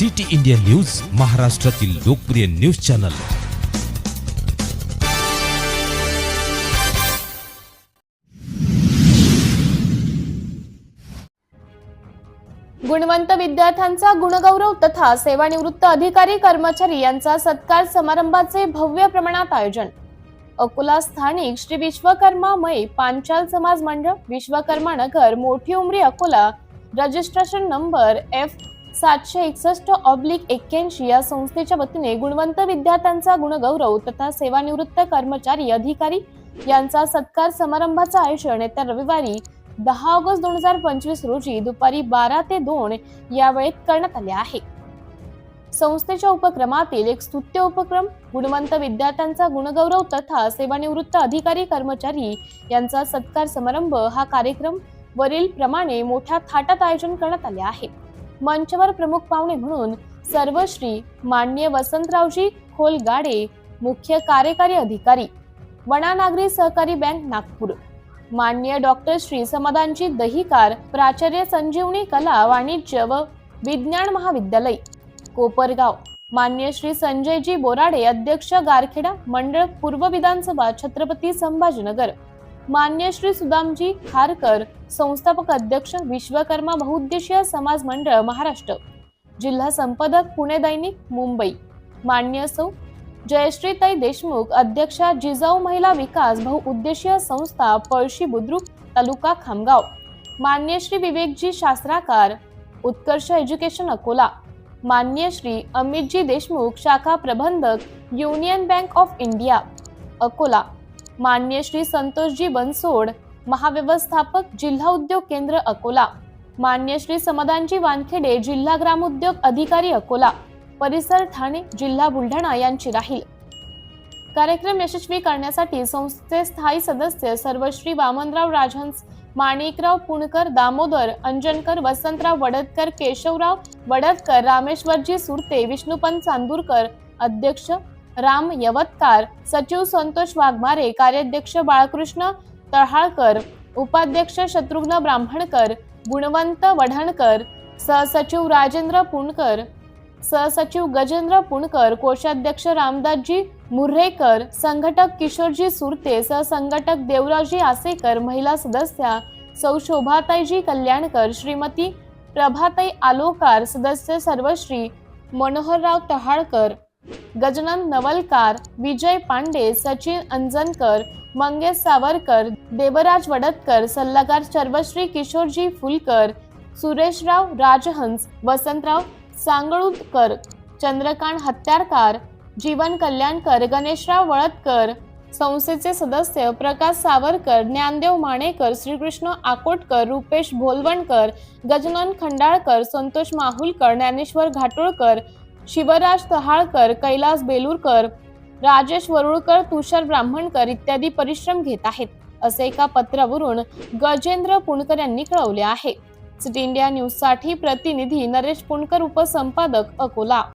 City India news महाराष्ट्रातील लोकप्रिय news channel. गुणवंत विद्यार्थ्यांचा गुणगौरव तथा सेवानिवृत्त अधिकारी कर्मचारी यांचा सत्कार समारंभाचे भव्य प्रमाणात आयोजन. अकोला स्थानिक श्री विश्वकर्मा मय पांचाल समाज मंडळ Vishwakarma Nagar Mothi Umari Akola. Registration number F सातशे एकसष्ट ऑब्लिक एक्क्याऐंशी या संस्थेच्या वतीने गुणवंत विद्यार्थ्यांचा गुणगौरव तथा सेवानिवृत्त कर्मचारी अधिकारी यांचा सत्कार समारंभाचं आयोजन येत्या रविवारी दहा ऑगस्ट दोन हजार पंचवीस रोजी दुपारी बारा ते दोन या वेळेत करण्यात आले आहे. संस्थेच्या उपक्रमातील एक स्तुत्य उपक्रम गुणवंत विद्यार्थ्यांचा गुणगौरव तथा सेवानिवृत्त अधिकारी कर्मचारी यांचा सत्कार समारंभ हा कार्यक्रम वरील प्रमाणे मोठ्या थाटात आयोजन करण्यात आले आहे. मंचवर प्रमुख पाहुणे म्हणून सर्वश्री मान्य वसंतरावजी खोलगाडे मुख्य कार्यकारी अधिकारी वनानागरी सहकारी बँक नागपूर. मान्य डॉक्टर श्री समाधानजी दहिकार प्राचार्य संजीवनी कला वाणिज्य व विज्ञान महाविद्यालय कोपरगाव. मान्य श्री संजयजी बोराडे अध्यक्ष गारखेडा मंडळ पूर्व विधानसभा छत्रपती संभाजीनगर. मान्य श्री सुदामजी खारकर संस्थापक अध्यक्ष विश्वकर्मा बहुउद्देशीय समाज मंडळ महाराष्ट्र. जिल्हा संपादक पुणे दैनिक मुंबई. मान्य सौ. जयश्रीताई देशमुख अध्यक्षा जिजाऊ महिला विकास बहुउद्देशीय संस्था पळशी बुद्रुक तालुका खामगाव. मान्य श्री विवेकजी शास्त्राकार उत्कर्ष एज्युकेशन अकोला. मान्य श्री अमितजी देशमुख शाखा प्रबंधक Union Bank of India Akola. मान्य श्री संतोषजी बनसोड महाव्यवस्थापक जिल्हा उद्योग केंद्र अकोला. मान्य श्री समाधानजी वानखेडे जिल्हा ग्रामोद्योग अधिकारी अकोला. परिसर ठाणे जिल्हा बुलढाणा यांची राहील. कार्यक्रम यशस्वी करण्यासाठी संस्थेचे स्थायी सदस्य सर्वश्री वामनराव राजहंस माणिकराव पुणकर दामोदर अंजनकर वसंतराव वडदकर केशवराव वडदकर रामेश्वरजी सुरते विष्णुपंत चांदूरकर अध्यक्ष राम यवतकार सचिव संतोष वाघमारे कार्याध्यक्ष बाळकृष्ण तळहाळकर उपाध्यक्ष शत्रुघ्न ब्राह्मणकर गुणवंत वढणकर सहसचिव राजेंद्र पुणकर सहसचिव गजेंद्र पुणकर कोषाध्यक्ष रामदासजी मुर्रेकर संघटक किशोरजी सुरते सहसंघटक देवरावजी आसेकर महिला सदस्या सौ शोभाताईजी कल्याणकर श्रीमती प्रभाताई आलोकार सदस्य सर्वश्री मनोहरराव तहाळकर गजनन नवलकार विजय पांडे सचिन अंजनकर मंगेश सावरकर देवराज वडतकर सल्लागार सर्वश्री किशोरजी फुलकर सुरेशराव राजहंस वसंतराव सांगळूदकर चंद्रकांत हत्यारकार जीवन कल्याणकर गणेशराव वळतकर संस्थेचे सदस्य प्रकाश सावरकर ज्ञानदेव माणेकर श्रीकृष्ण आकोटकर रुपेश भोलवणकर गजनन खंडाळकर संतोष माहुलकर ज्ञानेश्वर घाटोळकर शिवराज तहाळकर कैलास बेलूरकर राजेश वरुळकर तुषार ब्राह्मणकर इत्यादी परिश्रम घेत आहेत असे एका पत्रावरून गजेंद्र पुणकर यांनी कळवले आहे. सिटी इंडिया न्यूजसाठी प्रतिनिधी नरेश पुणकर उपसंपादक अकोला.